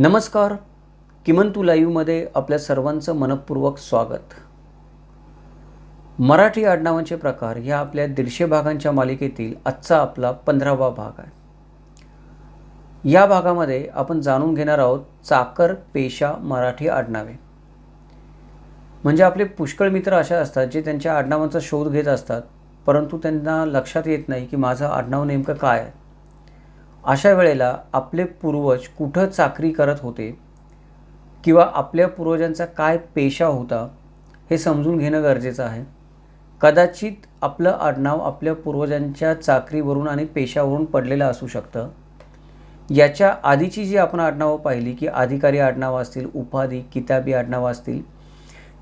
नमस्कार. किमंतू लाईव्हमध्ये आपल्या सर्वांचं मनपूर्वक स्वागत. मराठी आडनावांचे प्रकार ह्या आपल्या दीडशे भागांच्या मालिकेतील आजचा आपला पंधरावा भाग आहे. या भागामध्ये आपण जाणून घेणार आहोत चाकर पेशा मराठी आडनावे. म्हणजे आपले पुष्कळ मित्र असे असतात जे त्यांच्या आडनावांचा शोध घेत असतात परंतु त्यांना लक्षात येत नाही की माझं आडनाव नेमकं काय आहे. अशा वेळेला आपले पूर्वज कुठं चाकरी करत होते? किंवा आपल्या पूर्वजांचा काय पेशा होता? हे समजून घेणं गरजेचं आहे. कदाचित आपलं आडनाव आपल्या पूर्वजांच्या चाकरीवरून आणि पेशावरून पडलेलं असू शकतं. याच्या आधीची जी आपण आडनावं पाहिली की अधिकारी आडनावं असतील उपाधी किताबी आडनावं असतील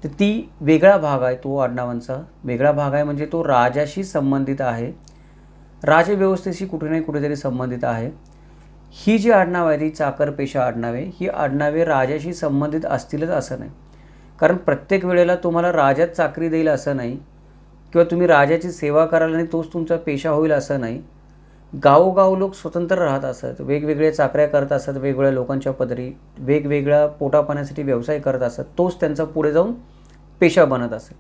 तर ती वेगळा भाग आहे तो आडनावांचा. वेगळा भाग आहे म्हणजे तो राजाशी संबंधित आहे. राजव्यवस्थेशी कुठे नाही कुठेतरी संबंधित आहे. ही जी आडनावं आहे ती चाकर पेशा आडनावे ही आडनावे राजाशी संबंधित असतीलच असं नाही. कारण प्रत्येक वेळेला तुम्हाला राजाच चाकरी देईल असं नाही किंवा तुम्ही राजाची सेवा कराल आणि तोच तुमचा पेशा होईल असं नाही. गावोगाव लोक स्वतंत्र राहत असत वेगवेगळ्या चाकऱ्या करत असत वेगवेगळ्या लोकांच्या पदरी वेगवेगळ्या पोटापाण्यासाठी व्यवसाय करत असत तोच त्यांचा पुढे जाऊन पेशा बनत असेल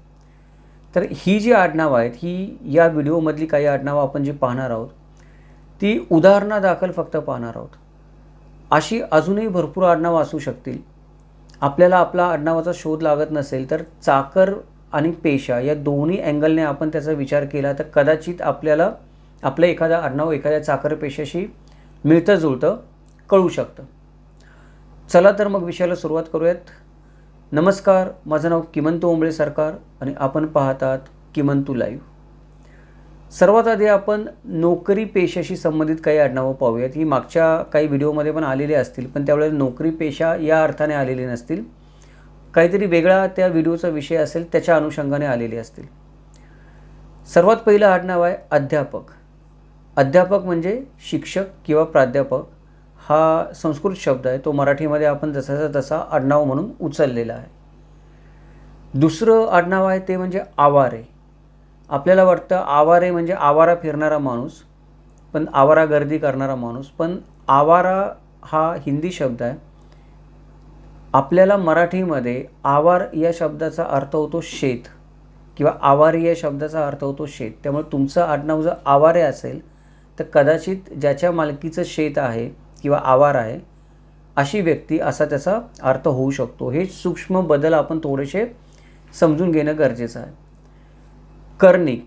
तर ही जी आडनावं आहेत ही या व्हिडिओमधली काही आडनावं आपण जी पाहणार आहोत ती उदाहरणादाखल फक्त पाहणार आहोत. अशी अजूनही भरपूर आडनावं असू शकतील. आपल्याला आपला आडनावाचा शोध लागत नसेल तर चाकर आणि पेशा या दोन्ही अँगलने आपण त्याचा विचार केला तर कदाचित आपल्याला आपलं एखादं आडनाव एखाद्या चाकर पेशाशी मिळतं जुळतं कळू शकतं. चला तर मग विषयाला सुरुवात करूयात. नमस्कार माझं नाव किमंतू ओंबळे सरकार आणि आपण पाहतात किमंतू लाईव्ह. सर्वात आधी आपण नोकरी पेशाशी संबंधित काही आडनावं पाहूयात. ही मागच्या काही व्हिडिओमध्ये पण आलेली असतील पण त्यावेळेला नोकरी पेशा या अर्थाने आलेली नसतील. काहीतरी वेगळा त्या व्हिडिओचा विषय असेल त्याच्या अनुषंगाने आलेले असतील. सर्वात पहिलं आडनाव आहे अध्यापक. अध्यापक म्हणजे शिक्षक किंवा प्राध्यापक. हा संस्कृत शब्द आहे तो मराठीमध्ये आपण जसाचा तसा आडनाव म्हणून उचललेला आहे. दुसरं आडनाव आहे ते म्हणजे आवारे. आपल्याला वाटतं आवारे म्हणजे आवारा फिरणारा माणूस पण आवारा गर्दी करणारा माणूस. पण आवारा हा हिंदी शब्द आहे. आपल्याला मराठीमध्ये आवार या शब्दाचा अर्थ होतो शेत किंवा आवारी या शब्दाचा अर्थ होतो शेत. त्यामुळे तुमचं आडनाव जर आवारे असेल तर कदाचित ज्याच्या मालकीचं शेत आहे किंवा आवार आहे अशी व्यक्ती असा त्याचा अर्थ होऊ शकतो. हे सूक्ष्म बदल आपण थोडेसे समजून घेणं गरजेचं आहे. कर्णिक.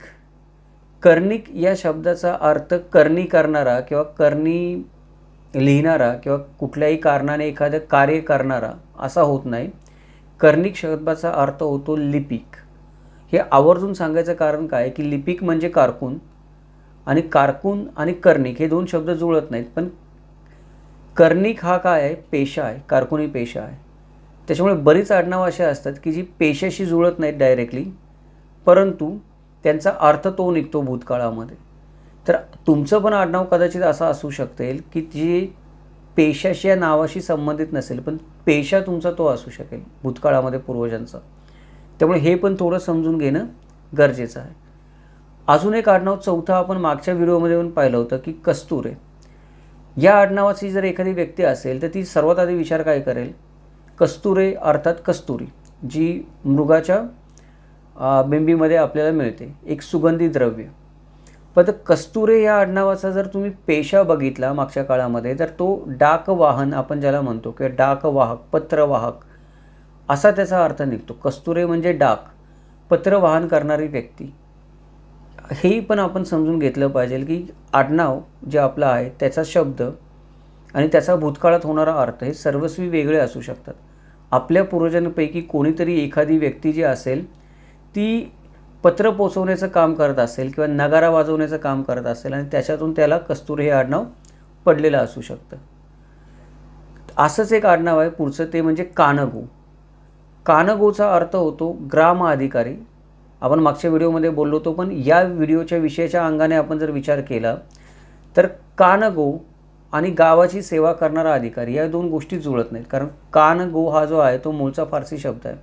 कर्णिक या शब्दाचा अर्थ करणी करणारा किंवा करणी लिहिणारा किंवा कुठल्याही कारणाने एखादं कार्य करणारा असा होत नाही. कर्णिक शब्दाचा अर्थ होतो लिपिक. हे आवर्जून सांगायचं कारण काय? की लिपिक म्हणजे कारकून आणि कारकून आणि कर्णिक हे दोन शब्द जुळत नाहीत. पण कर्णिक हा काय आहे? पेशा आहे कारकुनी पेशा आहे. त्याच्यामुळे बरीच आडनावं असे असतात की जी पेशाशी जुळत नाहीत डायरेक्टली परंतु त्यांचा अर्थ तो निघतो भूतकाळामध्ये. तर तुमचं पण आडनाव कदाचित असं असू शकेल की जी पेशाशी या नावाशी संबंधित नसेल पण पेशा तुमचा तो असू शकेल भूतकाळामध्ये पूर्वजांचा. त्यामुळे हे पण थोडं समजून घेणं गरजेचं आहे. अजून एक आडनाव चौथा आपण मागच्या व्हिडिओमध्ये पण पाहिलं होतं की कस्तुरे. या आडनावाची जर एखादी व्यक्ती असेल तर ती सर्वात आधी विचार काय करेल? कस्तुरे अर्थात कस्तुरी जी मृगाच्या बिंबीमध्ये आपल्याला मिळते. एक सुगंधी द्रव्य. पण कस्तुरे या आडनावाचा जर तुम्ही पेशा बघितला मागच्या काळामध्ये तर तो डाक वाहन आपण ज्याला म्हणतो किंवा डाकवाहक पत्रवाहक असा त्याचा अर्थ निघतो. कस्तुरे म्हणजे डाक. पत्रवाहन करणारी व्यक्ती. हेही पण आपण समजून घेतलं पाहिजे की आडनाव जे आपलं आहे त्याचा शब्द आणि त्याचा भूतकाळात होणारा अर्थ हे सर्वस्वी वेगळे असू शकतात. आपल्या पूर्वजांपैकी कोणीतरी एखादी व्यक्ती जी असेल ती पत्र पोचवण्याचं काम करत असेल किंवा नगारा वाजवण्याचं काम करत असेल आणि त्याच्यातून त्याला कस्तुरी हे आडनाव पडलेलं असू शकतं. असंच एक आडनाव आहे पुढचं ते म्हणजे कानगो. कानगोचा अर्थ होतो ग्राम अधिकारी आपण मागच्या व्हिडिओमध्ये बोललो होतो पण या व्हिडिओच्या विषयाच्या अंगाने आपण जर विचार केला तर कानगो आणि गावाची सेवा करणारा अधिकारी या दोन गोष्टी जुळत नाहीत. कारण कानगो हा जो आहे तो मूळचा फारसी शब्द आहे.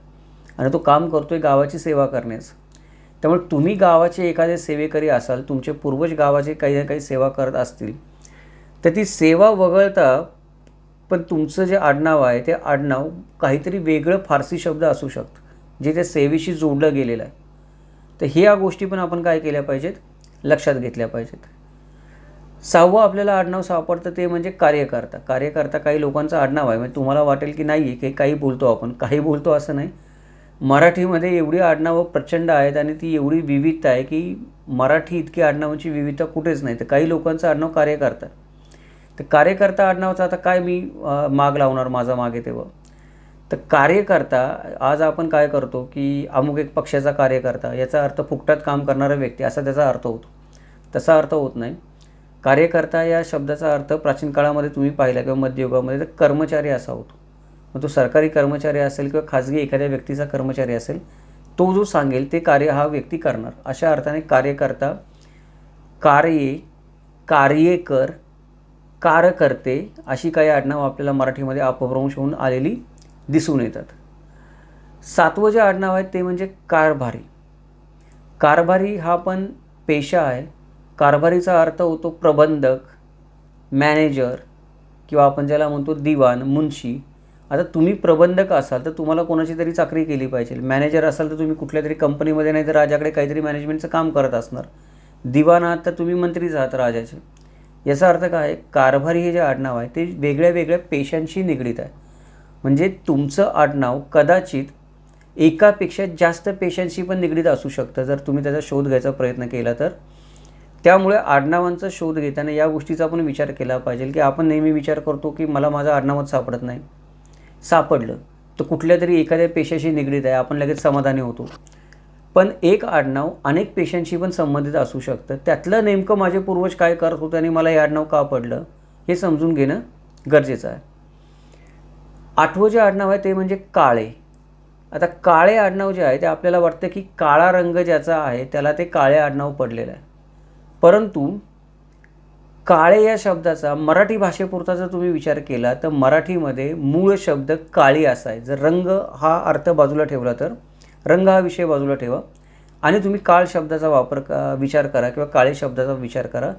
आणि तो काम करतो आहे गावाची सेवा करण्यास त्यामुळे तुम्ही गावाचे एखादे सेवेकरी असाल तुमचे पूर्वज गावाचे काही ना काही सेवा करत असतील तर ती सेवा वगळता पण तुमचं जे आडनाव आहे ते आडनाव काहीतरी वेगळं फारसी शब्द असू शकतं जे त्या सेवेशी जोडलं गेलेलं आहे. तर ह्या गोष्टी पण आपण काय केल्या पाहिजेत? लक्षात घेतल्या पाहिजेत. सहावं आपल्याला आडनाव सापडतं ते म्हणजे कार्यकर्ता. कार्यकर्ता काही लोकांचं आडनाव आहे. म्हणजे तुम्हाला वाटेल की नाही आहे की काही बोलतो आपण. काही बोलतो असं नाही. मराठीमध्ये एवढी आडनावं प्रचंड आहेत आणि ती एवढी विविधता आहे की मराठी इतकी आडनावांची विविधता कुठेच नाही. तर काही लोकांचं आडनाव कार्यकर्ता. तर कार्यकर्ता आडनावाचा आता काय मी माग लावणार माझा मागे तेव्हा? तर कार्यकर्ता आज आपण काय करतो की अमुक एक पक्षाचा कार्यकर्ता याचा अर्थ फुकटात काम करणारा व्यक्ती असा त्याचा अर्थ होतो. तसा अर्थ होत नाही. कार्यकर्ता या शब्दाचा अर्थ प्राचीन काळामध्ये तुम्ही पाहिला किंवा मध्ययुगामध्ये तर कर्मचारी असा होतो. मग तो सरकारी कर्मचारी असेल किंवा खाजगी एखाद्या व्यक्तीचा कर्मचारी असेल तो जो सांगेल ते कार्य हा व्यक्ती करणार. अशा अर्थाने कार्यकर्ता कार्ये कार्यकर कारकर्ते अशी काही आडनावं आपल्याला मराठीमध्ये अपभ्रंश होऊन आलेली दिसून येतात. सातवं जे आडनाव आहे ते म्हणजे कारभारी. कारभारी हा पण पेशा आहे. कारभारीचा अर्थ होतो प्रबंधक मॅनेजर किंवा आपण ज्याला म्हणतो दिवाण मुन्शी आता तुम्ही प्रबंधक असाल तर तुम्हाला कोणाची तरी चाकरी केली पाहिजे. मॅनेजर असाल तर तुम्ही कुठल्या तरी कंपनीमध्ये नाही तर राजाकडे काहीतरी मॅनेजमेंटचं काम करत असणार. दिवाण आहात तर तुम्ही मंत्रीच आहात राजाचे. याचा अर्थ काय? आहे कारभारी हे जे आडनाव आहे ते वेगळ्या वेगळ्या पेशांशी निगडीत आहे. म्हणजे तुमचं आडनाव कदाचित एकापेक्षा जास्त पेशांशी पण निगडीत असू शकतं. जर तुम्ही त्याचा शोध घ्यायचा प्रयत्न केला तर. त्यामुळे आडनावांचा शोध घेताना या गोष्टीचा आपण विचार केला पाहिजे की आपण नेहमी विचार करतो की मला माझं आडनावच सापडत नाही. सापडलं. तर कुठल्या तरी एखाद्या पेशाशी निगडीत आहे. आपण लगेच समाधानी होतो. पण एक आडनाव अनेक पेशांशी पण संबंधित असू शकतं. त्यातलं नेमकं माझे पूर्वज काय करत होते आणि मला हे आडनाव का पडलं हे समजून घेणं गरजेचं आहे. आठवं जे आडनाव आहे ते म्हणजे काळे. आता काळे आडनाव जे आहे ते आपल्याला वाटतं की काळा रंग ज्याचा आहे त्याला ते काळे आडनाव पडलेलं आहे. परंतु काळे या शब्दाचा मराठी भाषेपुरता जर तुम्ही विचार केला तर मराठीमध्ये मूळ शब्द काळी असा आहे. जर रंग हा अर्थ बाजूला ठेवला तर रंग हा विषय बाजूला ठेवा. आणि तुम्ही काळ शब्दाचा वापर का विचार करा किंवा काळे शब्दाचा विचार करा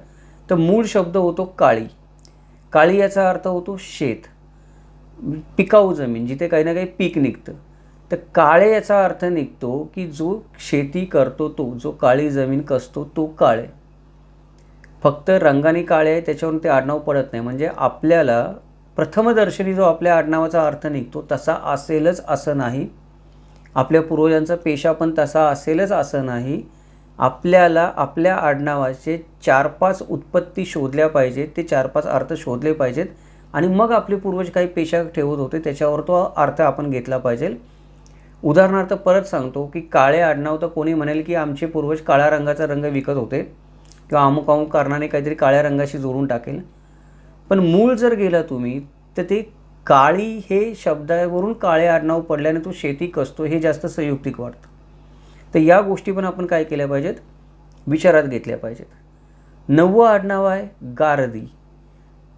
तर मूळ शब्द होतो काळी. काळी याचा अर्थ होतो शेत. पिकाऊ जमीन जिथे काही ना काही पीक निघतं. तर काळे याचा अर्थ निघतो की जो शेती करतो तो जो काळी जमीन कसतो तो काळे. फक्त रंगाने काळे आहे त्याच्यावरून ते आडनाव पडत नाही. म्हणजे आपल्याला प्रथमदर्शनी जो आपल्या आडनावाचा अर्थ निघतो तसा असेलच असं नाही. आपल्या पूर्वजांचा पेशा पण तसा असेलच असं नाही. आपल्याला आपल्या आडनावाचे चार पाच उत्पत्ती शोधल्या पाहिजेत ते चार पाच अर्थ शोधले पाहिजेत. आणि मग आपले पूर्वज काही पेशा ठेवत होते त्याच्यावर तो अर्थ आपण घेतला पाहिजे. उदाहरणार्थ परत सांगतो की काळे आडनाव तर कोणी म्हणेल की आमचे पूर्वज काळ्या रंगाचा रंग विकत होते किंवा अमुक अमुक कारणाने काहीतरी काळ्या रंगाशी जोडून टाकेल. पण मूळ जर गेला तुम्ही तर ते काळी हे शब्दावरून काळे आडनाव पडल्याने तो शेती कसतो हे जास्त संयुक्तिक वाटतं. तर या गोष्टी पण आपण काय केल्या पाहिजेत? विचारात घेतल्या पाहिजेत. नववं आडनाव आहे गारदी.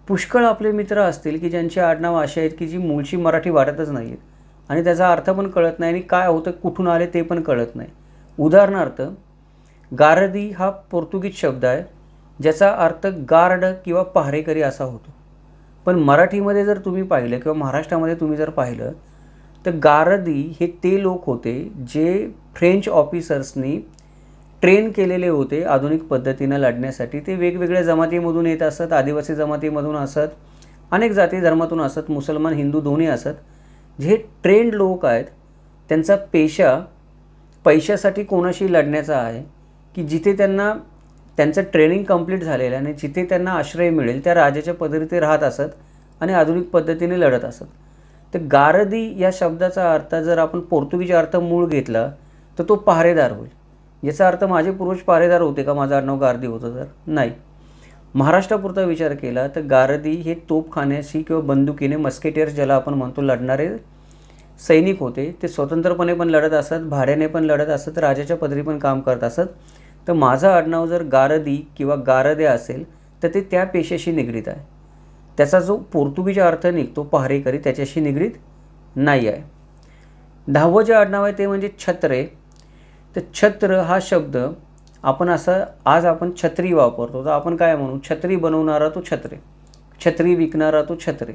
पुष्कळ आपले मित्र असतील की ज्यांची आडनावं अशी आहेत की जी मूळची मराठी वाटतच नाही आहेत आणि त्याचा अर्थ पण कळत नाही आणि काय होतं कुठून आले ते पण कळत नाही. उदाहरणार्थ गारदी हा पोर्तुगीज शब्द आहे ज्याचा अर्थ गार्ड किंवा पहारेकरी असा होतो. पण मराठीमध्ये जर तुम्ही पाहिलं किंवा महाराष्ट्रामध्ये तुम्ही जर पाहिलं तर गारदी हे ते लोक होते जे फ्रेंच ऑफिसर्सनी ट्रेन केलेले होते आधुनिक पद्धतीनं लढण्यासाठी. ते वेगवेगळ्या जमातीमधून येत असत आदिवासी जमातीमधून असत अनेक जाती धर्मातून असत मुसलमान हिंदू दोन्ही असत. जे ट्रेंड लोक आहेत त्यांचा पेशा पैशासाठी कोणाशी लढण्याचा आहे की जिथे त्यांना त्यांचं ट्रेनिंग कंप्लीट झालेलं आहे आणि जिथे त्यांना आश्रय मिळेल त्या राजाच्या पदरी ते राहत असत आणि आधुनिक पद्धतीने लढत असत. तर गारदी या शब्दाचा अर्थ जर आपण पोर्तुगीज अर्थ मूळ घेतला तर तो पहारेदार होईल. याचा अर्थ माझे पूर्वज पारेदार होते का? माझं आडनाव गारदी होतं तर नाही. महाराष्ट्रापुरता विचार केला तर गारदी हे तोपखान्याशी किंवा बंदुकीने मस्केटियर्स ज्याला आपण म्हणतो लढणारे सैनिक होते. ते स्वतंत्रपणे पण लढत असत भाड्याने पण लढत असत राजाच्या पदरी पण काम करत असत. तर माझं आडनाव जर गारदी किंवा गारदे असेल तर ते त्या पेशाशी निगडीत आहे. त्याचा जो पोर्तुगीज अर्थ निघतो पहारेकरी त्याच्याशी निगडीत नाही आहे. दहावं जे आडनाव आहे ते म्हणजे छत्रे. तर छत्र हा शब्द आपण असं आज आपण छत्री वापरतो. तर आपण काय म्हणू? छत्री बनवणारा तो छत्रे. छत्री विकणारा तो छत्रे.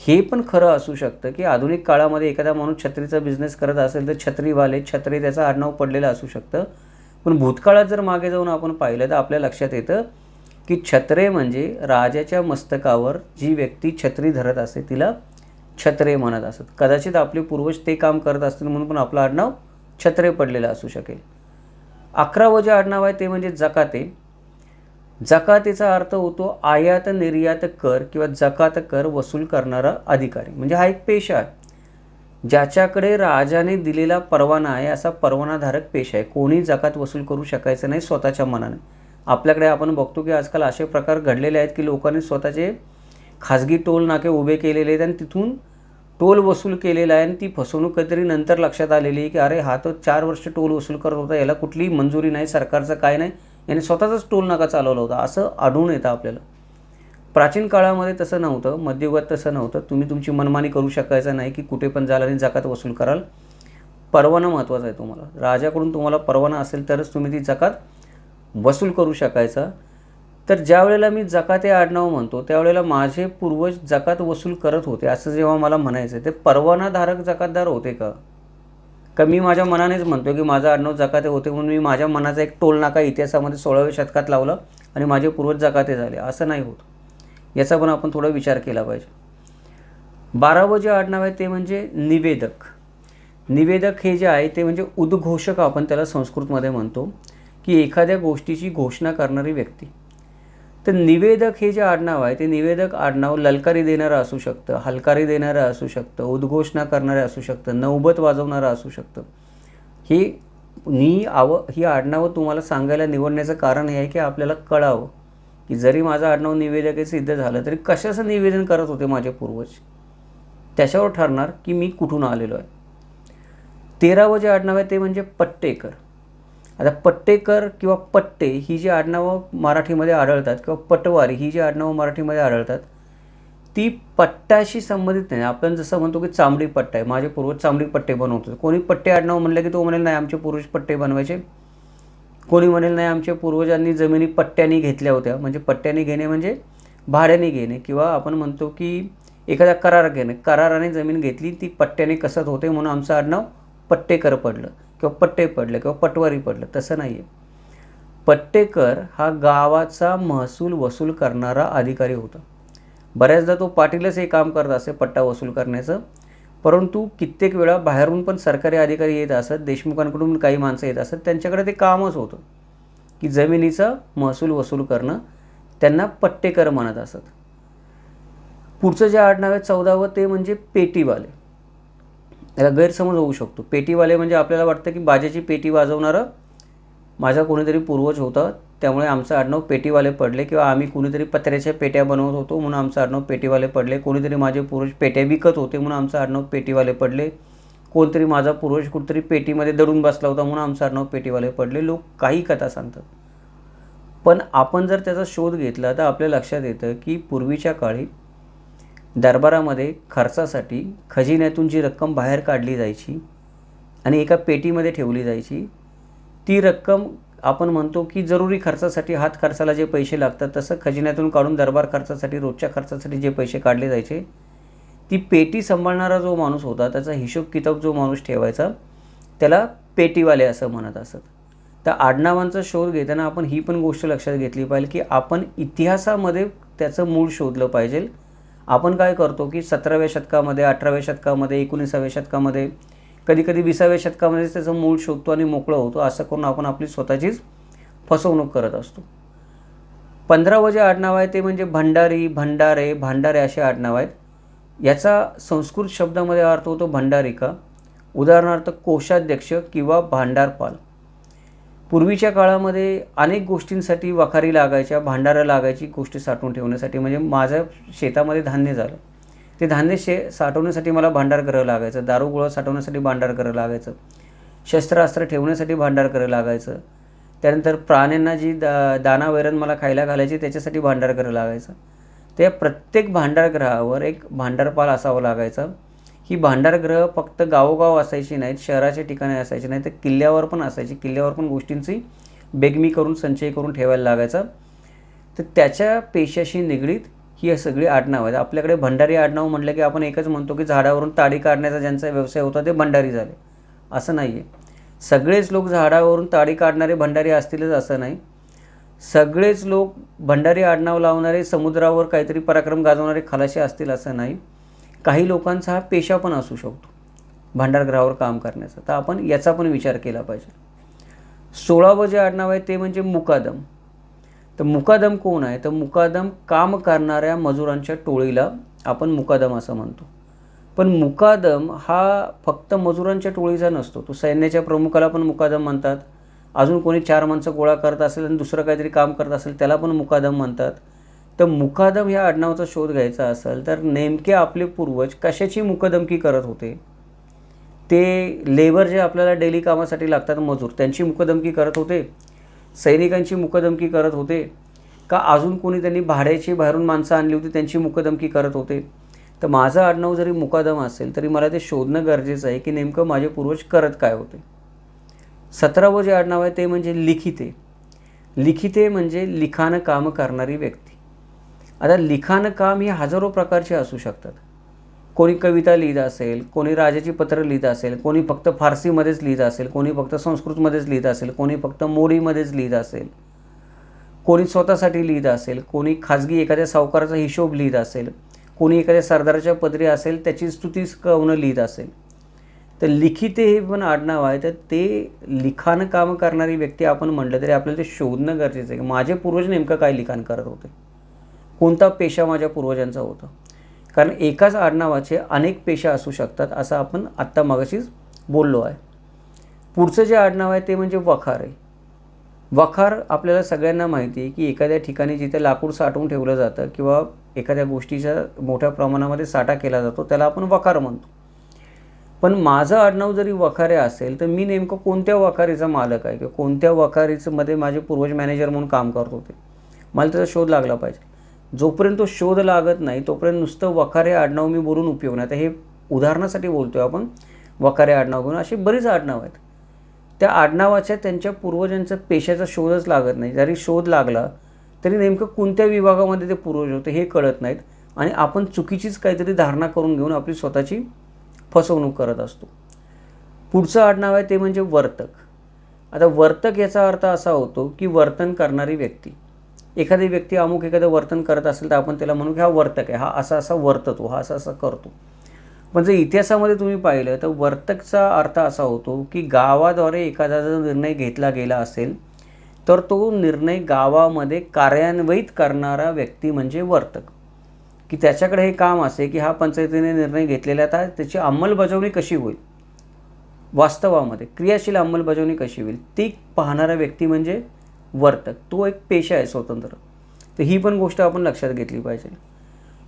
हे पण खरं असू शकतं की आधुनिक काळामध्ये एखादा माणूस छत्रीचा बिझनेस करत असेल तर छत्रीवाले छत्रे त्याचं आडनाव पडलेलं असू शकतं. पण भूतकाळात जर मागे जाऊन आपण पाहिलं तर आपल्या लक्षात येतं की छत्रे म्हणजे राजाच्या मस्तकावर जी व्यक्ती छत्री धरत असते तिला छत्रे म्हणत असत. कदाचित आपले पूर्वज ते काम करत असतील म्हणून पण आपलं आडनाव छत्रे पडलेला असू शकेल. अकरावं जे आडनाव आहे ते म्हणजे जकाते. जकातेचा अर्थ होतो आयात निर्यात कर किंवा जकात कर वसूल करणारा अधिकारी. म्हणजे हा एक पेशा आहे. ज्याच्याकडे राजाने दिलेला परवाना आहे असा परवानाधारक पेशा आहे. कोणी जकात वसूल करू शकायचं नाही स्वतःच्या मनाने. आपल्याकडे आपण बघतो की आजकाल असे प्रकार घडलेले आहेत की लोकांनी स्वतःचे खाजगी टोल नाके उभे केलेले आहेत आणि तिथून टोल वसूल केलेला आहे आणि ती फसवणूक काहीतरी नंतर लक्षात आलेली आहे की अरे हा तर चार वर्ष टोल वसूल करत होता याला कुठलीही मंजुरी नाही सरकारचं काय नाही. याने स्वतःचाच टोल नाका चालवला होता. असं आढळून येतं आपल्याला. प्राचीन काळामध्ये तसं नव्हतं मध्ययुगात तसं नव्हतं. तुम्ही तुमची मनमानी करू शकायचं नाही की कुठे पण जाल आणि जकात वसूल कराल. परवाना महत्त्वाचा आहे तुम्हाला. राजाकडून तुम्हाला परवाना असेल तरच तुम्ही ती जकात वसूल करू शकायचा. तर ज्या वेळेला मी जकात हे आडनाव म्हणतो त्यावेळेला माझे पूर्वज जकात वसूल करत होते असं जेव्हा मला म्हणायचं ते परवानाधारक जकातदार होते का? का मी माझ्या मनानेच म्हणतो की माझं आडनाव जकाते होते म्हणून मी माझ्या मनाचा एक टोल नाका इतिहासामध्ये सोळाव्या शतकात लावला आणि माझे पूर्वज जकाते झाले असं नाही होत. याचा पण आपण थोडा विचार केला पाहिजे. बारावं जे आडनाव आहे ते म्हणजे निवेदक. निवेदक हे जे आहे ते म्हणजे उद्घोषक आपण त्याला संस्कृतमध्ये म्हणतो की एखाद्या गोष्टीची घोषणा करणारी व्यक्ती. तर निवेदक हे जे आडनाव आहे ते निवेदक आडनाव ललकारी देणारं असू शकतं हलकारी देणारं असू शकतं उद्घोषणा करणारं असू शकतं नौबत वाजवणारं असू शकतं. हे मी आव ही आडनावं तुम्हाला सांगायला निवडण्याचं कारण हे आहे की आपल्याला कळावं की जरी माझं आडनाव निवेदक हे सिद्ध झालं तरी कशाचं निवेदन करत होते माझे पूर्वज? त्याच्यावर ठरणार की मी कुठून आलेलो आहे. तेरावं जे आडनाव आहे ते म्हणजे पट्टेकर. आता पट्टेकर किंवा पट्टे ही जी आडनावं मराठीमध्ये आढळतात किंवा पटवारी ही जी आडनावं मराठीमध्ये आढळतात ती पट्ट्याशी संबंधित नाही. आपण जसं म्हणतो की चांबडी पट्टा आहे. माझे पूर्वज चांबडी पट्टे बनवतो कोणी पट्टे आडनाव म्हणलं की तो म्हणेल नाही आमचे पूर्वज पट्टे बनवायचे. कोणी म्हणेल नाही आमच्या पूर्वजांनी जमिनी पट्ट्याने घेतल्या होत्या. म्हणजे पट्ट्याने घेणे म्हणजे भाड्याने घेणे किंवा आपण म्हणतो की एखादा करार घेणे. कराराने जमीन घेतली ती पट्ट्याने कसत होते म्हणून आमचं आडनाव पट्टेकर पडलं. किंवा पट्टे पडले किंवा पटवारी पडलं तसं नाही आहे पट्टेकर हा गावाचा महसूल वसूल करणारा अधिकारी होता. बऱ्याचदा तो पाटीलच हे काम करत असे पट्टा वसूल करण्याचं. परंतु कित्येक वेळा बाहेरून पण सरकारी अधिकारी येत असत देशमुखांकडून काही माणसं येत असत त्यांच्याकडे ते कामच होतं. की जमिनीचा महसूल वसूल करणं त्यांना पट्टेकर म्हणत असत. पुढचं जे आडनाव आहे चौदावं ते म्हणजे पेटीवाले. याला गैरसमज होऊ शकतो. पेटीवाले म्हणजे आपल्याला वाटतं की बाजाची पेटी वाजवणारं माझा कोणीतरी पूर्वज होता त्यामुळे आमचं आडनाव पेटीवाले पडले किंवा आम्ही कुणीतरी पत्र्याच्या पेट्या बनवत होतो म्हणून आमचं आडनाव पेटीवाले पडले. कोणीतरी माझे पूर्वज पेट्या विकत होते म्हणून आमचं आडनाव पेटीवाले पडले. कोणतरी माझा पूर्वज कुठेतरी पेटीमध्ये दडून बसला होता म्हणून आमचं आडनाव पेटीवाले पडले. लोक काही कथा सांगतात. पण आपण जर त्याचा शोध घेतला तर आपल्या लक्षात येतं की पूर्वीच्या काळी दरबारामध्ये खर्चासाठी खजिन्यातून जी रक्कम बाहेर काढली जायची आणि एका पेटीमध्ये ठेवली जायची. ती रक्कम आपण म्हणतो की जरुरी खर्चासाठी हात खर्चाला जे पैसे लागतात तसं खजिन्यातून काढून दरबार खर्चासाठी रोजच्या खर्चासाठी जे पैसे काढले जायचे ती पेटी सांभाळणारा जो माणूस होता त्याचा हिशोब किताब जो माणूस ठेवायचा त्याला पेटीवाले असं म्हणत असत. तर आडनावांचा शोध घेताना आपण ही पण गोष्ट लक्षात घेतली पाहिजे की आपण इतिहासामध्ये त्याचं मूळ शोधलं पाहिजे. आपण काय करतो की सतराव्या शतकामध्ये अठराव्या शतकामध्ये एकोणीसाव्या शतकामध्ये कधी कधी विसाव्या शतकामध्ये त्याचं मूळ शोधतो आणि मोकळं होतो असं करून आपण आपली स्वतःचीच फसवणूक करत असतो. पंधरावं जे आडनाव आहे ते म्हणजे भंडारी भंडारे भांडारे असे आडनाव आहेत. याचा संस्कृत शब्दामध्ये अर्थ होतो भंडारिका. उदाहरणार्थ कोषाध्यक्ष किंवा भांडारपाल. पूर्वीच्या काळामध्ये अनेक गोष्टींसाठी वखारी लागायच्या भांडारं लागायची गोष्टी साठवून ठेवण्यासाठी. म्हणजे माझ्या शेतामध्ये धान्य झालं. ते धान्य शे साठवण्यासाठी मला भांडारगृह लागायचं. दारूगोळा साठवण्यासाठी भांडार करावं लागायचं. शस्त्रास्त्र ठेवण्यासाठी भांडार करावं लागायचं. त्यानंतर प्राण्यांना जी दा दाना वैरण मला खायला घालायची त्याच्यासाठी भांडार करावं लागायचं. त्या प्रत्येक भांडारगृहावर एक भांडारपाल असावं लागायचा. ही भांडारगृह फक्त गावोगाव असायची नाहीत शहराच्या ठिकाणी असायची नाही तर किल्ल्यावर पण असायची. किल्ल्यावर पण गोष्टींची बेगमी करून संचय करून ठेवायला लागायचा. तर त्याच्या पेशाशी निगडीत ही सगळी आडनाव आहेत. आपल्याकडे भंडारी आडनाव म्हटलं की आपण एकच म्हणतो की झाडावरून ताडी काढण्याचा ज्यांचा व्यवसाय होता ते भंडारी झाले. असं नाही आहे सगळेच लोक झाडावरून ताडी काढणारे भंडारी असतीलच असं नाही. सगळेच लोक भंडारी आडनाव लावणारे समुद्रावर काहीतरी पराक्रम गाजवणारे खलाशी असतील असं नाही. काही लोकांचा हा पेशा पण असू शकतो भांडारगृहावर काम करण्याचा. तर आपण याचा पण विचार केला पाहिजे. सोळावं जे आडनाव आहे ते म्हणजे मुकादम. तर मुकादम कोण आहे? तर मुकादम काम करणाऱ्या मजुरांच्या टोळीला आपण मुकादम असं म्हणतो. पण मुकादम हा फक्त मजुरांच्या टोळीचा नसतो तो सैन्याच्या प्रमुखाला पण मुकादम म्हणतात. अजून कोणी चार माणसं गोळा करत असेल आणि दुसरं काहीतरी काम करत असेल त्याला पण मुकादम म्हणतात. तर मुकादम या आडनावाचा शोध घ्यायचा असेल तर नेमके आपले पूर्वज कशाची मुकदमकी करत होते? ते लेबर जे आपल्याला डेली कामासाठी लागतात मजूर त्यांची मुकदमकी करत होते? सैनिकांची मुकदमकी करत होते? का अजून कोणी त्यांनी भाड्याची बाहेरून माणसं आणली होती त्यांची मुकदमकी करत होते? तर माझं आडनाव जरी मुकादम असेल तरी मला ते शोधणं गरजेचं आहे की नेमकं माझे पूर्वज करत काय होते? सतरावं जे आडनाव आहे ते म्हणजे लिखिते. लिखिते म्हणजे लिखाणं काम करणारी व्यक्ती. आता लिखाण काम हजारो प्रकारचे असू शकतात. कोणी कविता लिहित असेल कोणी राजाची पत्र लिहित असेल कोणी फक्त फारसीमध्येच लिहित असेल कोणी फक्त संस्कृतमध्येच लिहित असेल कोणी फक्त मोडीमध्येच लिहित असेल कोणी स्वतःसाठी लिहित असेल कोणी खाजगी एखाद्या सावकाराचा हिशोब लिहित असेल कोणी एखाद्या सरदाराच्या पदरी असेल त्याची स्तुती कवनं लिहित असेल. तर लिखिते हे पण आडनाव आहे तर ते लिखाण काम करणारी व्यक्ती आपण म्हटलं तरी आपल्याला ते शोधणं गरजेचं आहे. की माझे पूर्वज नेमकं काय लिखाण करत होते? कोणता पेशा माझ्या पूर्वजांचा होता? कारण एकाच आडनावाचे अनेक पेशा असू शकतात असं आपण आत्ता मागाशीच बोललो आहे. पुढचं जे आडनाव आहे ते म्हणजे वखार आहे. वखार आपल्याला सगळ्यांना माहिती आहे की एखाद्या ठिकाणी जिथे लाकूड साठवून ठेवलं जातं किंवा एखाद्या गोष्टीचा मोठ्या प्रमाणामध्ये साठा केला जातो त्याला आपण वखार म्हणतो. पण माझं आडनाव जरी वखारे असेल तर मी नेमकं कोणत्या वखारीचा मालक आहे किंवा कोणत्या वखारीचं मध्ये माझे पूर्वज मॅनेजर म्हणून काम करत होते? मला त्याचा शोध लागला पाहिजे. जोपर्यंत तो शोध लागत नाही तोपर्यंत नुसतं वखारे आडनाव मी बोलून उपयोग नाही. आता हे उदाहरणासाठी बोलतो आहे आपण. वखारे आडनाव घेऊन अशी बरीच आडनाव आहेत. त्या आडनावाच्या त्यांच्या पूर्वजांचा पेशाचा शोधच लागत नाही. जरी शोध लागला तरी नेमकं कोणत्या विभागामध्ये ते पूर्वज होते हे कळत नाहीत. आणि आपण चुकीचीच काहीतरी धारणा करून घेऊन आपली स्वतःची फसवणूक करत असतो. पुढचं आडनाव आहे ते म्हणजे वर्तक. आता वर्तक याचा अर्थ असा होतो की वर्तन करणारी व्यक्ती. एखादी व्यक्ती अमुक एखादं वर्तन करत असेल तर आपण त्याला म्हणू की हा वर्तक आहे हा असा असा वर्ततो हा असा असा करतो. पण जर इतिहासामध्ये तुम्ही पाहिलं तर वर्तकचा अर्थ असा होतो की गावाद्वारे एखादा जर निर्णय घेतला गेला असेल तर तो निर्णय गावामध्ये कार्यान्वित करणारा व्यक्ती म्हणजे वर्तक. की त्याच्याकडे हे काम असे की हा पंचायतीने निर्णय घेतलेला आता त्याची अंमलबजावणी कशी होईल? वास्तवामध्ये क्रियाशील अंमलबजावणी कशी होईल? ती पाहणारा व्यक्ती म्हणजे वर्तक. तो एक पेशा आहे स्वतंत्र. तर ही पण गोष्ट आपण लक्षात घेतली पाहिजे.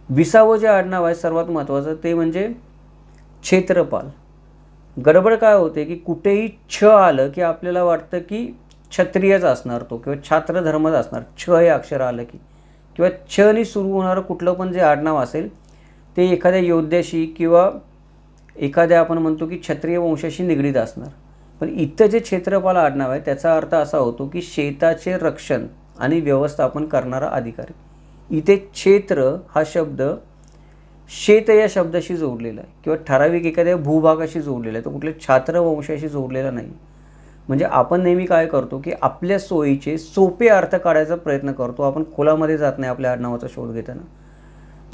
विसावं जे आडनाव आहे सर्वात महत्त्वाचं ते म्हणजे क्षेत्रपाल. गडबड काय होते की कुठेही छ आलं की आपल्याला वाटतं की क्षत्रियच असणार तो किंवा छात्र धर्मच असणार. छ हे अक्षर आलं की. किंवा छनी सुरू होणारं कुठलं पण जे आडनाव असेल ते एखाद्या योद्ध्याशी किंवा एखाद्या आपण म्हणतो की क्षत्रिय वंशाशी निगडीत असणार. पण इथं जे क्षेत्रपाल आडनाव आहे त्याचा अर्थ असा होतो की शेताचे रक्षण आणि व्यवस्थापन करणारा अधिकारी. इथे क्षेत्र हा शब्द शेत या शब्दाशी जोडलेला आहे किंवा ठराविक एखाद्या भूभागाशी जोडलेला आहे. तो कुठल्या छात्रवंशाशी जोडलेला नाही. म्हणजे आपण नेहमी काय करतो की आपल्या सोयीचे सोपे अर्थ काढायचा प्रयत्न करतो. आपण खोलामध्ये जात नाही आपल्या आडनावाचा शोध घेताना.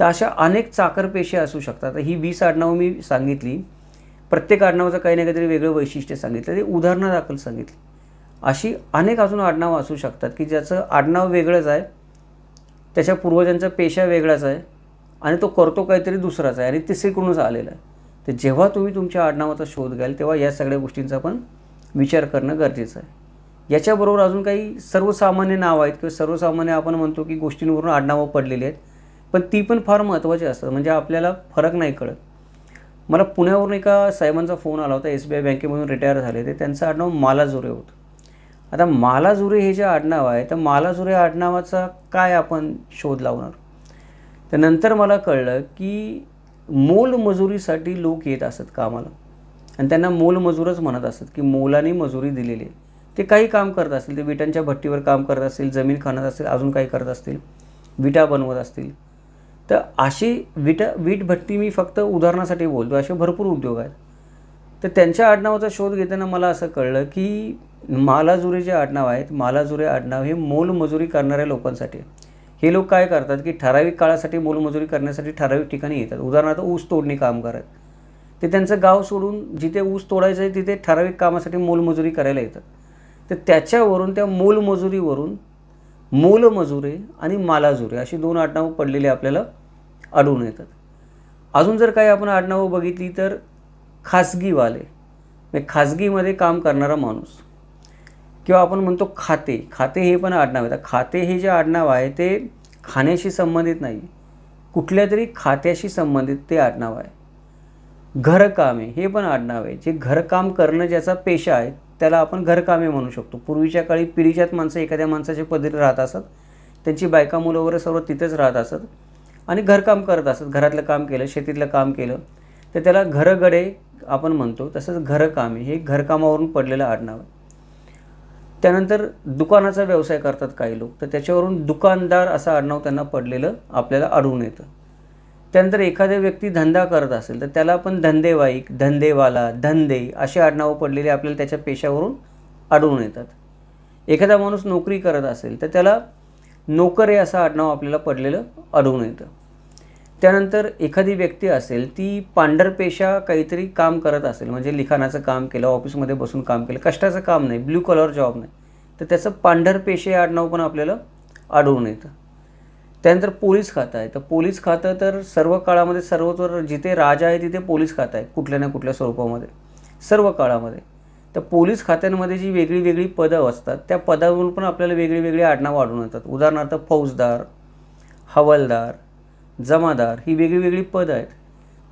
तर अशा अनेक चाकरपेशी असू शकतात. ही वीस आडनावं मी सांगितली. प्रत्येक आडनावाचं काही ना काहीतरी वेगळं वैशिष्ट्य सांगितलं ते उदाहरणादाखल सांगितली. अशी अनेक अजून आडनावं असू शकतात की ज्याचं आडनाव वेगळंच आहे त्याच्या पूर्वजांचा पेशा वेगळाच आहे आणि तो करतो काहीतरी दुसराच आहे आणि तिसरीकडूनच आलेला आहे. तर जेव्हा तुम्ही तुमच्या आडनावाचा शोध घ्याल तेव्हा या सगळ्या गोष्टींचा पण विचार करणं गरजेचं आहे. याच्याबरोबर अजून काही सर्वसामान्य नावं आहेत किंवा सर्वसामान्य आपण म्हणतो की गोष्टींवरून आडनावं पडलेली आहेत पण ती पण फार महत्त्वाची असतात. म्हणजे आपल्याला फरक नाही कळत. मला पुण्यावरून एका साहेबांचा फोन आला होता एस बी आय बँकेमधून रिटायर झाले ते. त्यांचं आडनाव मालाजुरे होतं. आता मालाजुरे हे जे आडनाव आहे तर मालाजुरे आडनावाचा काय आपण शोध लावणार? तर नंतर मला कळलं की मोलमजुरीसाठी लोक येत असत कामाला. आणि त्यांना मोलमजूरच म्हणत असत की मोलाने मजुरी दिलेली आहे. ते काही काम करत असतील ते विटांच्या भट्टीवर काम करत असतील जमीन खणत असतील अजून काही करत असतील विटा बनवत असतील. तर अशी विट भट्टी मी फक्त उदाहरणासाठी बोलतो असे भरपूर उद्योग आहेत. तर त्यांच्या आडनावाचा शोध घेताना मला असं कळलं की मालाजुरे जे आडनाव आहेत. मालाजुरे आडनाव हे मोलमजुरी करणाऱ्या लोकांसाठी. हे लोक काय करतात की ठराविक काळासाठी मोलमजुरी करण्यासाठी ठराविक ठिकाणी येतात. उदाहरणार्थ ऊस तोडणी काम करत. ते त्यांचं गाव सोडून जिथे ऊस तोडायचं आहे तिथे ठराविक कामासाठी मोलमजुरी करायला येतात. तर त्याच्यावरून त्या मोलमजुरीवरून मोलमजुरे आणि मालाजुरे अशी दोन आडनावं पडलेली आपल्याला आढळून येतात. अजून जर काही आपण आडनावं बघितली तर खाजगीवाले म्हणजे खाजगीमध्ये काम करणारा माणूस. किंवा आपण म्हणतो खाते खाते हे पण आडनाव येतात खाते हे जे आडनाव आहे ते खाण्याशी संबंधित नाही. कुठल्या तरी खात्याशी संबंधित ते आडनाव आहे. घरकामे हे पण आडनाव आहे. जे घरकाम करणं ज्याचा पेशा आहे त्याला आपण घरकामे म्हणू शकतो. पूर्वीच्या काळी पिढीच्यात माणसं एखाद्या माणसाच्या पदरी राहत असत. त्यांची बायका मुलं वगैरे सर्व तिथेच राहत असत. आणि घरकाम करत असत. घरातलं काम केलं शेतीतलं काम केलं तर त्याला घरगडे आपण म्हणतो तसंच घरकामे हे घरकामावरून पडलेलं आडनाव आहे. त्यानंतर दुकानाचा व्यवसाय करतात काही लोक तर त्याच्यावरून दुकानदार असं आडनाव त्यांना पडलेलं आपल्याला आढळून येतं. त्यानंतर एखाद्या व्यक्ती धंदा करत असेल तर त्याला आपण धंदेवाईक धंदेवाला धंदे असे आडनावं पडलेले आपल्याला त्याच्या पेशावरून आढळून येतात. एखादा माणूस नोकरी करत असेल तर त्याला नोकरे असं आडनाव आपल्याला पडलेलं आढळून येतं. त्यानंतर एखादी व्यक्ती असेल ती पांढरपेशा काहीतरी काम करत असेल म्हणजे लिखाणाचं काम केलं ऑफिसमध्ये बसून काम केलं कष्टाचं काम नाही ब्ल्यू कलर जॉब नाही तर त्याचं पांढरपेशे आडनाव पण आपल्याला आढळून येतं. त्यानंतर पोलीस खातं आहे तर पोलीस खातं तर सर्व काळामध्ये सर्वत्र जिथे राजा आहे तिथे पोलीस खातं आहे कुठल्या ना कुठल्या स्वरूपामध्ये सर्व काळामध्ये. तर पोलीस खात्यांमध्ये जी वेगळी वेगळी पदं असतात त्या पदावरून पण आपल्याला वेगळी वेगळी आडनावं आढळून येतात. उदाहरणार्थ फौजदार हवालदार जमादार ही वेगळी वेगळी पदं आहेत.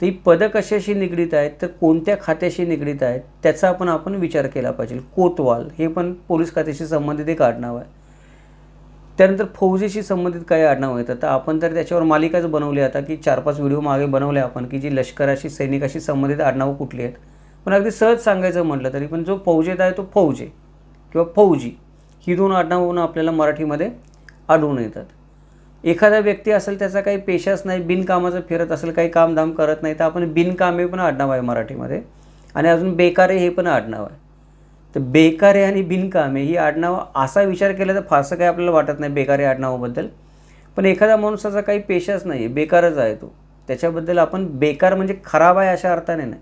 तर ही पदं कशाशी निगडीत आहेत? तर कोणत्या खात्याशी निगडीत आहेत? त्याचा पण आपण विचार केला पाहिजे. कोतवाल हे पण पोलीस खात्याशी संबंधित एक आडनाव आहे. त्यानंतर फौजेशी संबंधित काही आडनाव येतात तर आपण तर त्याच्यावर मालिकाच बनवली आता की चार पाच व्हिडिओ मागे बनवले आपण की जी लष्कराशी सैनिकाशी संबंधित आडनावं कुठली आहेत? पण अगदी सहज सांगायचं म्हटलं तरी पण जो फौजेत आहे तो फौजे किंवा फौजी. ही दोन आडनावं आपल्याला मराठीमध्ये आढळून येतात. एखादा व्यक्ती असेल त्याचा काही पेशाच नाही बिनकामाचं फिरत असेल काही कामधाम करत नाही तर आपण बिनकामे पण आडनाव आहे मराठीमध्ये. आणि अजून बेकारे हे पण आडनाव आहे. तर बेकारे आणि बिनकामे ही आडनावं असा विचार केला तर फारसं काही आपल्याला वाटत नाही बेकारे आडनावाबद्दल. पण एखादा माणसाचा काही पेशाच नाही आहे बेकारच आहे तो. त्याच्याबद्दल आपण बेकार म्हणजे खराब आहे अशा अर्थाने नाही.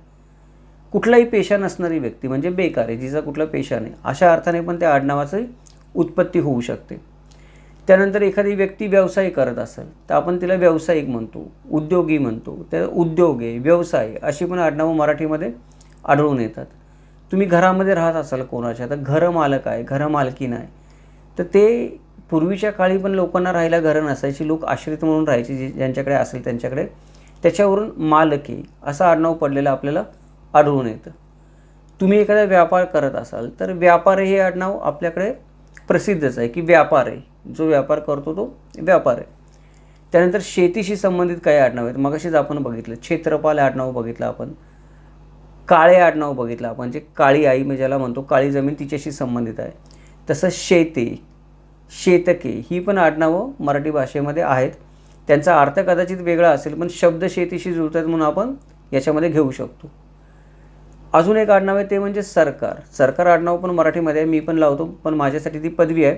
कुठलाही पेशा नसणारी व्यक्ती म्हणजे बेकार आहे जिचा कुठला पेशा नाही अशा अर्थाने पण त्या आडनावाची उत्पत्ती होऊ शकते. त्यानंतर एखादी व्यक्ती व्यवसाय करत असेल तर आपण तिला व्यावसायिक म्हणतो उद्योगी म्हणतो. तर उद्योग आहे व्यवसाय अशी पण आडनावं मराठीमध्ये आढळून येतात. तुम्ही घरामध्ये राहत असाल कोणाच्या तर घरं मालक आहे घरं मालकी नाही तर ते पूर्वीच्या काळी पण लोकांना राहायला घरं नसायची लोक आश्रित म्हणून राहायचे जे ज्यांच्याकडे असेल त्यांच्याकडे. त्याच्यावरून मालकी असं आडनाव पडलेलं आपल्याला आढळून येतं. तुम्ही एखादा व्यापार करत असाल तर व्यापार हे आडनाव आपल्याकडे प्रसिद्धच आहे की व्यापार आहे. जो व्यापार करतो तो व्यापार आहे. त्यानंतर शेतीशी संबंधित काही आडनाव आहेत. मगाशीच आपण बघितलं क्षेत्रपाल आडनाव बघितलं आपण काळे आडनाव बघितलं आपण जे काळी आई मी ज्याला म्हणतो काळी जमीन तिच्याशी संबंधित आहे. तसं शेती शेतके ही पण आडनावं मराठी भाषेमध्ये आहेत. त्यांचा अर्थ कदाचित वेगळा असेल पण शब्द शेतीशी जुळतात म्हणून आपण याच्यामध्ये घेऊ शकतो. अजून एक आडनाव आहे ते म्हणजे सरकार. सरकार आडनाव पण मराठीमध्ये आहे मी पण लावतो पण माझ्यासाठी ती पदवी आहे.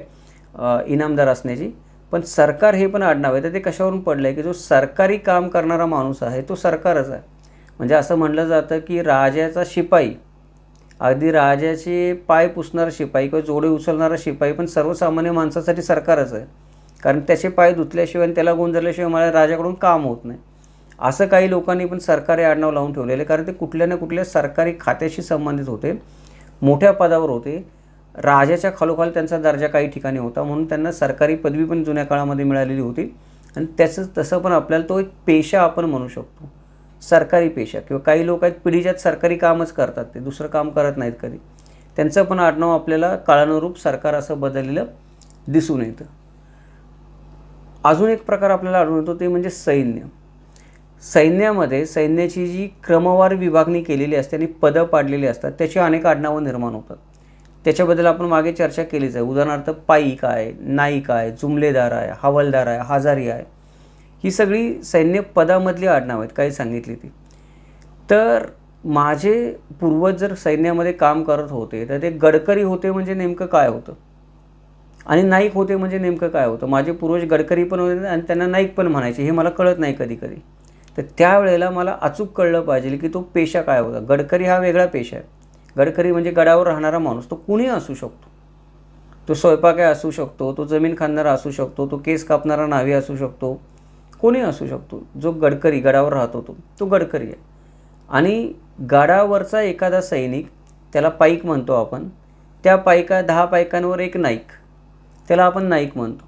इनामदार असण्याची. पण सरकार हे पण आडनाव आहे. तर ते कशावरून पडलं आहे की जो सरकारी काम करणारा माणूस आहे तो सरकारच आहे. म्हणजे असं म्हटलं जातं की राजाचा शिपाई अगदी राजाचे पाय पुसणारा शिपाई किंवा जोडे उचलणारा शिपाई पण सर्वसामान्य माणसासाठी सरकारच आहे. कारण त्याचे पाय धुतल्याशिवाय आणि त्याला गुंजरल्याशिवाय मला राजाकडून काम होत नाही. असं काही लोकांनी पण सरकारी आडनाव लावून ठेवलेले कारण ते कुठल्या ना कुठल्या सरकारी खात्याशी संबंधित होते. मोठ्या पदावर होते. राजाच्या खालोखाल त्यांचा दर्जा काही ठिकाणी होता म्हणून त्यांना सरकारी पदवी पण जुन्या काळामध्ये मिळालेली होती. आणि त्याचं तसं पण आपल्याला तो एक पेशा आपण म्हणू शकतो. सरकारी पेशा किंवा काही लोक आहेत पिढीच्यात सरकारी कामच करतात ते दुसरं काम करत नाहीत कधी. त्यांचं पण आडनाव आपल्याला काळानुरूप सरकार असं बदललेलं दिसून येतं. अजून एक प्रकार आपल्याला आढळून येतो ते म्हणजे सैन्य. सैन्यामध्ये सैन्याची जी क्रमवार विभागणी केलेली असते आणि पदं पाडलेली असतात त्याची अनेक आडनावं निर्माण होतात. त्याच्याबद्दल आपण मागे चर्चा केलीच आहे. उदाहरणार्थ पाईक आहे नाईक आहे जुमलेदार आहे हवालदार आहे हजारी आहे ही सगळी सैन्य पदामधली आडनावं आहेत. काही सांगितली ती. तर माझे पूर्वज जर सैन्यामध्ये काम करत होते तर ते गडकरी होते म्हणजे नेमकं काय होतं? आणि नाईक होते म्हणजे नेमकं काय होतं? माझे पूर्वज गडकरी पण होते आणि त्यांना नाईक पण म्हणायचे. हे मला कळत नाही कधी कधी तर त्यावेळेला मला अचूक कळलं पाहिजे की तो पेशा काय होता? गडकरी हा वेगळा पेशा आहे. गडकरी म्हणजे गडावर राहणारा माणूस तो कुणी असू शकतो. तो स्वयंपाकी असू शकतो तो जमीन खाणारा असू शकतो तो केस कापणारा नावी असू शकतो कोणी असू शकतो. जो गडकरी गडावर राहतो तो तो गडकरी आहे. आणि गडावरचा एखादा सैनिक त्याला पाईक म्हणतो आपण त्या पायका दहा पायकांवर एक नाईक त्याला आपण नाईक म्हणतो.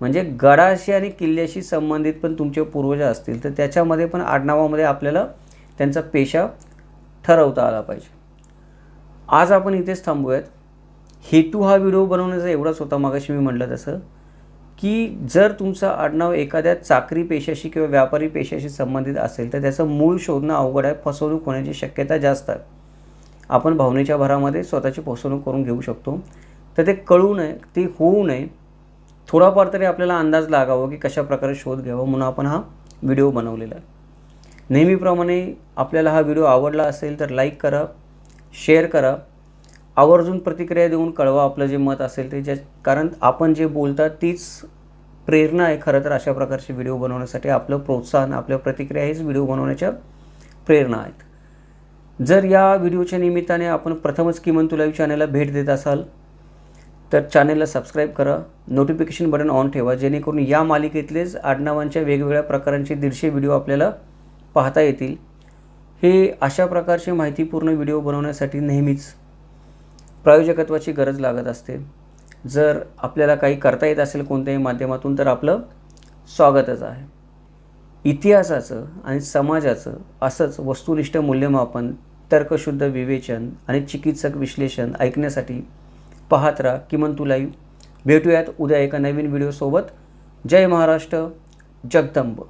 म्हणजे गडाशी आणि किल्ल्याशी संबंधित पण तुमचे पूर्वज असतील तर त्याच्यामध्ये पण आडनावामध्ये आपल्याला त्यांचा पेशा ठरवता आला पाहिजे. आज आपण इथेच थांबूयात. हेतू हा व्हिडिओ बनवण्याचा एवढाच होता मागाशी मी म्हटलं तसं की जर तुमचं आडनाव एखाद्या चाकरी पेशाशी किंवा व्यापारी पेशाशी संबंधित असेल तर त्याचं मूळ शोधणं अवघड आहे फसवणूक होण्याची शक्यता जास्त आहे. आपण भावनेच्या भरामध्ये स्वतःची फसवणूक करून घेऊ शकतो. तर ते कळू नये ते होऊ नये. थोडाफार तरी आपल्याला अंदाज लागावा की कशा प्रकारे शोध घ्यावा म्हणून आपण हा व्हिडिओ बनवलेला आहे. नेहमीप्रमाणे आपल्याला हा व्हिडिओ आवडला असेल तर लाईक करा शेअर करा. आवर्जून प्रतिक्रिया देऊन कळवा आपलं जे मत असेल ते. ज्या कारण आपण जे बोलता तीच प्रेरणा आहे खरं तर अशा प्रकारचे व्हिडिओ बनवण्यासाठी. आपलं प्रोत्साहन आपल्या प्रतिक्रिया हेच व्हिडिओ बनवण्याच्या प्रेरणा आहेत. जर या व्हिडिओच्या निमित्ताने आपण प्रथमच किमान तुला चॅनलला भेट देत असाल तर चॅनलला सबस्क्राईब करा. नोटिफिकेशन बटन ऑन ठेवा. जेणेकरून या मालिकेतलेच आडनावांच्या वेगवेगळ्या प्रकारांचे दीडशे व्हिडिओ आपल्याला पाहता येतील. हे अशा प्रकारचे माहितीपूर्ण व्हिडिओ बनवण्यासाठी नेहमीच प्रायोजकत्वाची गरज लागत असते. जर आपल्याला काही करता येत असेल कोणत्याही माध्यमातून तर आपलं स्वागतच आहे. इतिहासाचं आणि समाजाचं असंच वस्तुनिष्ठ मूल्यमापन तर्कशुद्ध विवेचन आणि चिकित्सक विश्लेषण ऐकण्यासाठी पाहत राहा. किमान तू लाईव्ह भेटूयात उद्या एका नवीन व्हिडिओसोबत. जय महाराष्ट्र जगदंब.